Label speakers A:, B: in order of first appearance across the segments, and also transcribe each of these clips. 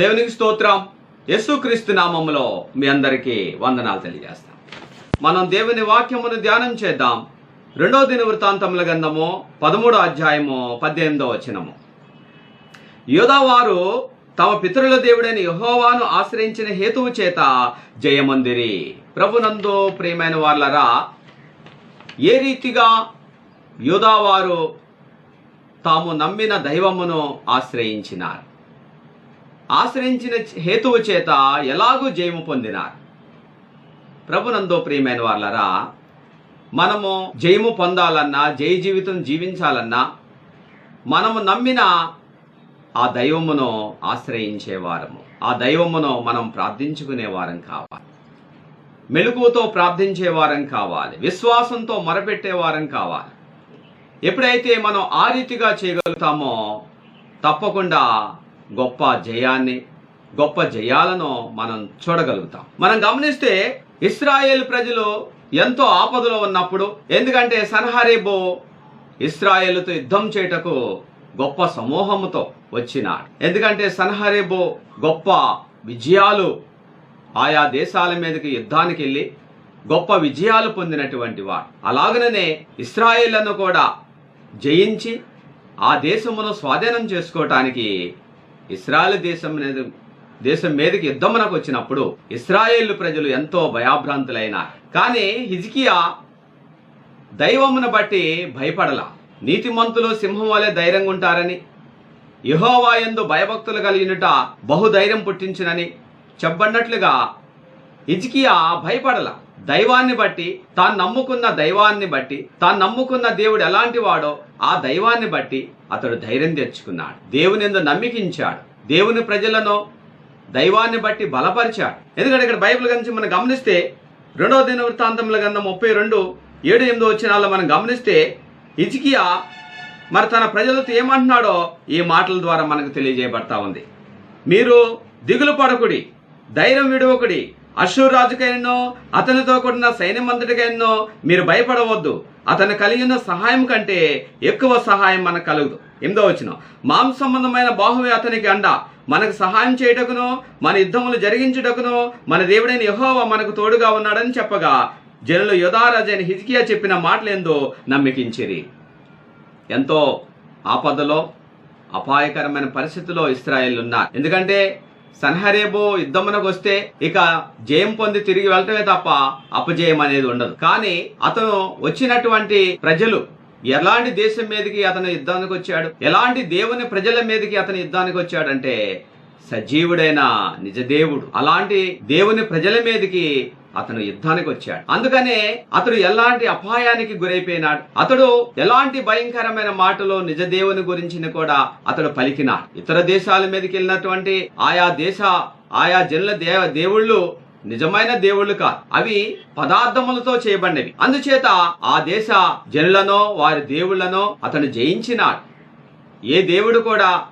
A: దేవునికి స్తోత్రం. యేసుక్రీస్తు నామములో మీ అందరికీ వందనాలు తెలియజేస్తాం మనం దేవుని వాక్యమును ధ్యానం చేద్దాం. రెండో దిన వృత్తాంతముల గంధము పదమూడో అధ్యాయము పద్దెనిమిదో వచనము. యోధావారు తమ పితరుల దేవుడైన యహోవాను ఆశ్రయించిన హేతువు చేత జయమందిరి. ప్రభునందు ప్రియమైన వాళ్ళరా ఏ రీతిగా యోధావారు తాము నమ్మిన దైవమును ఆశ్రయించినారు? ఆశ్రయించిన హేతువు చేత ఎలాగూ జయము పొందినారు. ప్రభునందో ప్రియమైన వాళ్ళరా మనము జయము పొందాలన్నా జయ జీవితం జీవించాలన్నా మనము నమ్మిన ఆ దైవమును ఆశ్రయించేవారము. ఆ దైవమును మనం ప్రార్థించుకునేవారం కావాలి. మెలకువతో ప్రార్థించేవారం కావాలి. విశ్వాసంతో మొరపెట్టేవారం కావాలి. ఎప్పుడైతే మనం ఆ రీతిగా చేయగలుగుతామో తప్పకుండా గొప్ప జయాన్ని గొప్ప జయాలను మనం చూడగలుగుతాం. మనం గమనిస్తే ఇస్రాయేల్ ప్రజలు ఎంతో ఆపదలో ఉన్నప్పుడు ఎందుకంటే సన్హరేబో ఇస్రాయేల్తో యుద్ధం చేయుటకు గొప్ప సమూహముతో వచ్చినాడు. ఎందుకంటే సన్హరేబో గొప్ప విజయాలు ఆయా దేశాల మీదకి యుద్ధానికి వెళ్ళి గొప్ప విజయాలు పొందినటువంటి వాడు. అలాగనే ఇస్రాయేళ్ళను కూడా జయించి ఆ దేశమును స్వాధీనం చేసుకోవటానికి ఇస్రాయల్ దేశం దేశం మీదకి యుద్ధమునకు వచ్చినప్పుడు ఇస్రాయేల్ ప్రజలు ఎంతో భయాభ్రాంతులైన. కానీ హిజికియా దైవమును బట్టి భయపడలా. నీతిమంతులు సింహం వలె ధైర్యంగా ఉంటారని యహోవా ఎందు భయభక్తులు కలిగినట బహుధైర్యం పుట్టించునని చెప్పబడినట్లుగా హిజికియా భయపడల. దైవాన్ని బట్టి తాను నమ్ముకున్న దైవాన్ని బట్టి తాను నమ్ముకున్న దేవుడు ఎలాంటి వాడో ఆ దైవాన్ని బట్టి అతడు ధైర్యం తెచ్చుకున్నాడు. దేవుని ఎందు నమ్మికించాడు. దేవుని ప్రజలను దైవాన్ని బట్టి బలపరిచాడు. ఎందుకంటే ఇక్కడ బైబిల్ గురించి మనం గమనిస్తే రెండవ దిన వృత్తాంతముల గ్రంథం ముప్పై రెండు ఏడు ఎనిమిది వచ్చినాల్లో మనం గమనిస్తే ఇజికియా మరి తన ప్రజలతో ఏమంటున్నాడో ఈ మాటల ద్వారా మనకు తెలియజేయబడతా ఉంది. మీరు దిగులు పడకుడి ధైర్యం విడవకుడి అశ్షూర్ రాజుకైనో అతనితో కూడిన సైన్యమంతటికైనో మీరు భయపడవద్దు. అతను కలిగిన సహాయం కంటే ఎక్కువ సహాయం మనకు కలుగుదు. ఎనిమిదో వచ్చిన మాంస సంబంధమైన బాహువే అతనికి అండ. మనకు సహాయం చేయుటకును మన యుద్ధములు జరిగించుటకును మన దేవుడైన యెహోవా మనకు తోడుగా ఉన్నాడని చెప్పగా జనులు యోధారాజైన హిజ్కియా చెప్పిన మాటలేందో నమ్మికించిరి. ఎంతో ఆపదలో అపాయకరమైన పరిస్థితిలో ఇస్రాయేల్ ఉన్నారు ఎందుకంటే సన్హరేబో యుద్ధమునకు వస్తే ఇక జయం పొంది తిరిగి వెళ్ళటమే తప్ప అపజయం అనేది ఉండదు. కానీ అతను వచ్చినటువంటి ప్రజలు ఎలాంటి దేశం మీదకి అతను యుద్ధానికి వచ్చాడు? ఎలాంటి దేవుని ప్రజల మీదకి అతను యుద్ధానికి వచ్చాడంటే సజీవుడైన నిజదేవుడు అలాంటి దేవుని ప్రజల మీదకి అతను యుద్ధానికి వచ్చాడు అందుకనే అతడు ఎలాంటి అపాయానికి గురైపోయినాడు. అతడు ఎలాంటి భయంకరమైన మాటలు నిజ దేవుని గురించిన కూడా అతడు పలికినాడు. ఇతర దేశాల మీదకి వెళ్ళినటువంటి ఆయా దేశ ఆయా జనుల దేవ దేవుళ్ళు నిజమైన దేవుళ్ళు కాదు. అవి పదార్థములతో చేయబడినవి. అందుచేత ఆ దేశ జనులనో వారి దేవుళ్ళనో అతను జయించినాడు. ఏ దేవుడు కూడా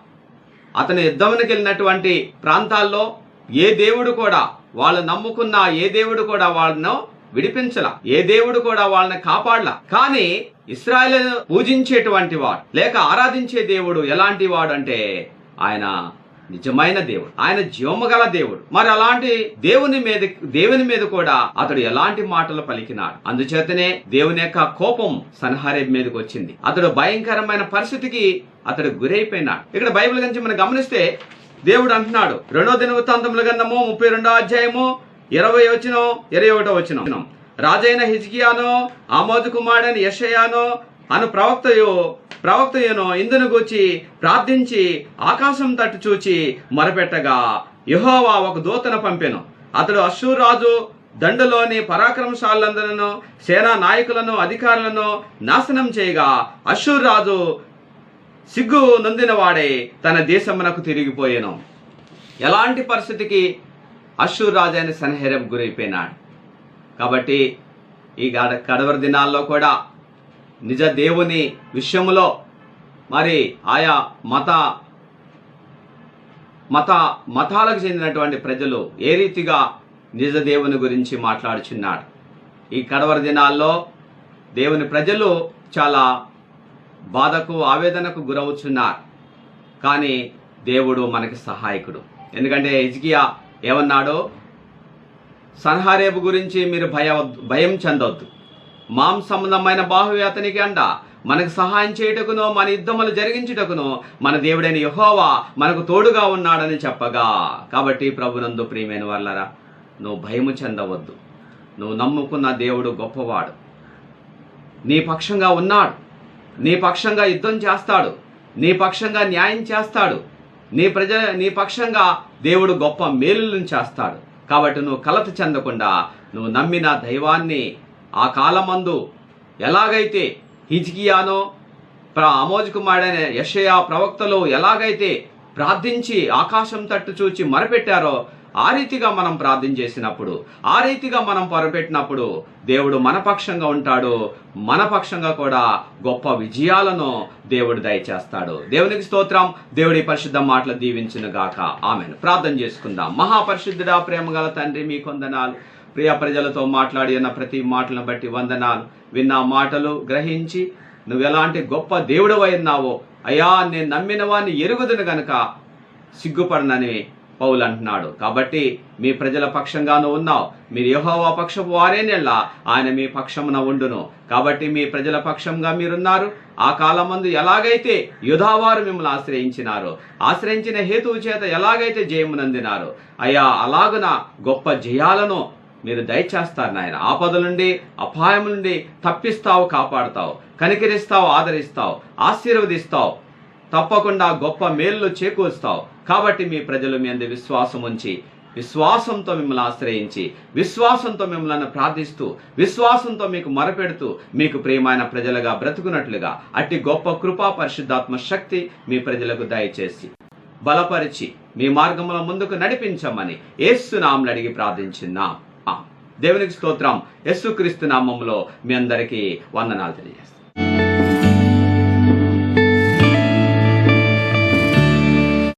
A: అతను యుద్ధమునికి వెళ్ళినటువంటి ప్రాంతాల్లో ఏ దేవుడు కూడా వాళ్ళు నమ్ముకున్న ఏ దేవుడు కూడా వాళ్ళను విడిపించలా. ఏ దేవుడు కూడా వాళ్ళని కాపాడలా. కానీ ఇస్రాయల్ పూజించేటువంటి వాడు లేక ఆరాధించే దేవుడు ఎలాంటి వాడు అంటే ఆయన నిజమైన దేవుడు ఆయన జీవము గల దేవుడు. మరి అలాంటి దేవుని మీద దేవుని మీద కూడా అతడు ఎలాంటి మాటలు పలికినాడు? అందుచేతనే దేవుని యొక్క కోపం సన్హారేబ్ మీదకి వచ్చింది. అతడు భయంకరమైన పరిస్థితికి అతడు గురైపోయినాడు. ఇక్కడ బైబిల్ గురించి మనం గమనిస్తే దేవుడు అంటున్నాడు రెండో దిన వృత్తాంతముల గంధము ముప్పై రెండో అధ్యాయము ఇరవై వచ్చిన ఇరవై ఒకటో వచ్చిన రాజైన హిజ్కియానో ఆమోద్ కుమారుడైన యషయానో అను ప్రవక్తయో ప్రవక్తయును ఇందును గూర్చి ప్రార్థించి ఆకాశం తట్టు చూచి మొరపెట్టగా యుహోవా ఒక దూతను పంపెను. అతడు అశ్షూర్ రాజు దండులోని పరాక్రమశాలందరను సేనా నాయకులను అధికారులను నాశనం చేయగా అశ్షూర్ రాజు సిగ్గు నొందినవాడే తన దేశమునకు తిరిగిపోయాను. ఎలాంటి పరిస్థితికి అశ్షూర్ రాజైన సన్హెరబ్ గురైపోయినాడు. కాబట్టి ఈ గడ కడవరి దినాల్లో కూడా నిజ దేవుని విషయములో మరి ఆయా మత మత మతాలకు చెందినటువంటి ప్రజలు ఏ రీతిగా నిజ దేవుని గురించి మాట్లాడుచున్నాడు. ఈ కడవరి దినాల్లో దేవుని ప్రజలు చాలా బాధకు ఆవేదనకు గురవుచున్నారు. కానీ దేవుడు మనకి సహాయకుడు. ఎందుకంటే ఇజ్కియా ఏమన్నాడు? సన్హారేబు గురించి మీరు భయ భయం చెందొద్దు. మాం సంబంధమైన బాహువి అతనికి అండ. మనకు సహాయం చేయుటకును మన యుద్ధములు జరిగించుటకును మన దేవుడైన యహోవా మనకు తోడుగా ఉన్నాడని చెప్పగా. కాబట్టి ప్రభునందు ప్రియమైన వాళ్ళరా నువ్వు భయము చెందవద్దు. నువ్వు నమ్ముకున్న దేవుడు గొప్పవాడు. నీ పక్షంగా ఉన్నాడు. నీ పక్షంగా యుద్ధం చేస్తాడు. నీ పక్షంగా న్యాయం చేస్తాడు. నీ ప్రజ నీ పక్షంగా దేవుడు గొప్ప మేలులను చేస్తాడు. కాబట్టి నువ్వు కలత చెందకుండా నువ్వు నమ్మిన దైవాన్ని ఆ కాలమందు ఎలాగైతే హిజ్కియానో ప్ర అమోజ్ కుమారుడైన యషయా ప్రవక్తలు ఎలాగైతే ప్రార్థించి ఆకాశం తట్టు చూచి మరపెట్టారో ఆ రీతిగా మనం ప్రార్థన చేసినప్పుడు ఆ రీతిగా మనం పొరపెట్టినప్పుడు దేవుడు మనపక్షంగా ఉంటాడు. మనపక్షంగా కూడా గొప్ప విజయాలను దేవుడు దయచేస్తాడు. దేవునికి స్తోత్రం. దేవుడి పరిశుద్ధ మాటలు దీవించిన గాక. ఆమెను. ప్రార్థన చేసుకుందాం. మహాపరిశుద్ధుడా ప్రేమగల తండ్రి మీ కొందనాలు. ప్రియ ప్రజలతో మాట్లాడి అన్న ప్రతి మాటలను బట్టి వందనాలు. విన్న మాటలు గ్రహించి నువ్వు ఎలాంటి గొప్ప దేవుడు ఉన్నావో అయ్యా నేను నమ్మిన వాడిని ఎరుగుదును గనక సిగ్గుపడనని పౌలు అంటున్నాడు కాబట్టి మీ ప్రజల పక్షంగాను ఉన్నావు. మీరు యహోవా పక్షపు వారే నెల ఆయన మీ పక్షమున ఉండును. కాబట్టి మీ ప్రజల పక్షంగా మీరున్నారు. ఆ కాలమందు ఎలాగైతే యుధావారు మిమ్మల్ని ఆశ్రయించినారు ఆశ్రయించిన హేతువు చేత ఎలాగైతే జయమునందినారో అయ్యా అలాగున గొప్ప జయాలను మీరు దయచేస్తారు నాయన. ఆపద నుండి అపాయం నుండి తప్పిస్తావు కాపాడుతావు. కనికరిస్తావు ఆదరిస్తావు ఆశీర్వదిస్తావు. తప్పకుండా గొప్ప మేలు చేకూరుస్తావు. కాబట్టి మీ ప్రజలు మీ అందు విశ్వాసం ఉంచి విశ్వాసంతో మిమ్మల్ని ఆశ్రయించి విశ్వాసంతో మిమ్మల్ని ప్రార్థిస్తూ విశ్వాసంతో మీకు మొరపెడుతూ మీకు ప్రియమైన ప్రజలుగా బ్రతుకున్నట్లుగా అట్టి గొప్ప కృపా పరిశుద్ధాత్మ శక్తి మీ ప్రజలకు దయచేసి బలపరిచి మీ మార్గంలో ముందుకు నడిపించమని ఏసునాములు అడిగి ప్రార్థించున్నాం. దేవునికి స్తోత్రం. యేసుక్రీస్తు నామంలో మీ అందరికీ వందనాలు తెలియజేస్తాం